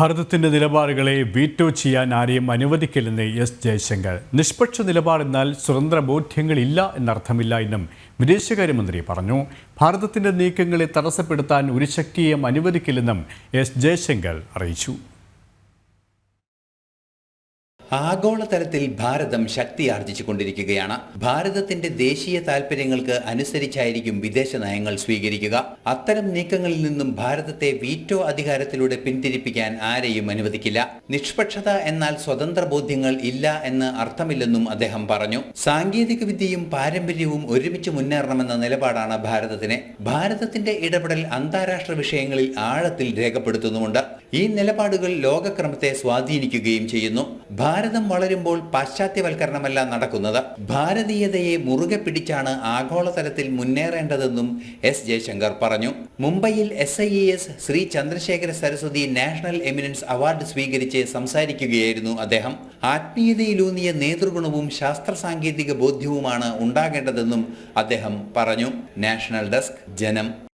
ഭാരതത്തിന്റെ നിലപാടുകളെ വീറ്റോ ചെയ്യാൻ ആരെയും അനുവദിക്കില്ലെന്ന് എസ് ജയശങ്കർ. നിഷ്പക്ഷ നിലപാടെന്നാൽ സ്വതന്ത്ര ബോധ്യങ്ങളില്ല എന്നർത്ഥമില്ല എന്നും വിദേശകാര്യമന്ത്രി പറഞ്ഞു. ഭാരതത്തിന്റെ നീക്കങ്ങളെ തടസ്സപ്പെടുത്താൻ ഒരു ശക്തിയെയും അനുവദിക്കില്ലെന്നും എസ് ജയശങ്കർ അറിയിച്ചു. ആഗോളതലത്തിൽ ഭാരതം ശക്തി ആർജിച്ചുകൊണ്ടിരിക്കുകയാണ് ഭാരതത്തിന്റെ ദേശീയ താൽപര്യങ്ങൾക്ക് അനുസരിച്ചായിരിക്കും വിദേശ നയങ്ങൾ സ്വീകരിക്കുക. അത്തരം നീക്കങ്ങളിൽ നിന്നും ഭാരതത്തെ വീറ്റോ അധികാരത്തിലൂടെ പിന്തിരിപ്പിക്കാൻ ആരെയും അനുവദിക്കില്ല. നിഷ്പക്ഷത എന്നാൽ സ്വതന്ത്ര ബോധ്യങ്ങൾ ഇല്ല എന്ന് അർത്ഥമില്ലെന്നും അദ്ദേഹം പറഞ്ഞു. സാങ്കേതിക വിദ്യയും പാരമ്പര്യവും ഒരുമിച്ച് മുന്നേറണമെന്ന നിലപാടാണ് ഭാരതത്തിന്. ഭാരതത്തിന്റെ ഇടപെടൽ അന്താരാഷ്ട്ര വിഷയങ്ങളിൽ ആഴത്തിൽ രേഖപ്പെടുത്തുന്നുമുണ്ട്. ഈ നിലപാടുകൾ ലോകക്രമത്തെ സ്വാധീനിക്കുകയും ചെയ്യുന്നു. ഭാരതം വളരുമ്പോൾ പാശ്ചാത്യവൽക്കരണമല്ല നടക്കുന്നത്. ഭാരതീയതയെ മുറുകെ പിടിച്ചാണ് ആഗോളതലത്തിൽ മുന്നേറേണ്ടതെന്നും എസ് ജയശങ്കർ പറഞ്ഞു. മുംബൈയിൽ S I S Shri Chandrasekhara Saraswati national eminence award സ്വീകരിച്ച് സംസാരിക്കുകയായിരുന്നു അദ്ദേഹം. ആത്മീയതയിലൂന്നിയ നേതൃഗുണവും ശാസ്ത്ര സാങ്കേതിക ബോധ്യവുമാണ് ഉണ്ടാകേണ്ടതെന്നും അദ്ദേഹം പറഞ്ഞു. നാഷണൽ ഡെസ്ക് ജനം.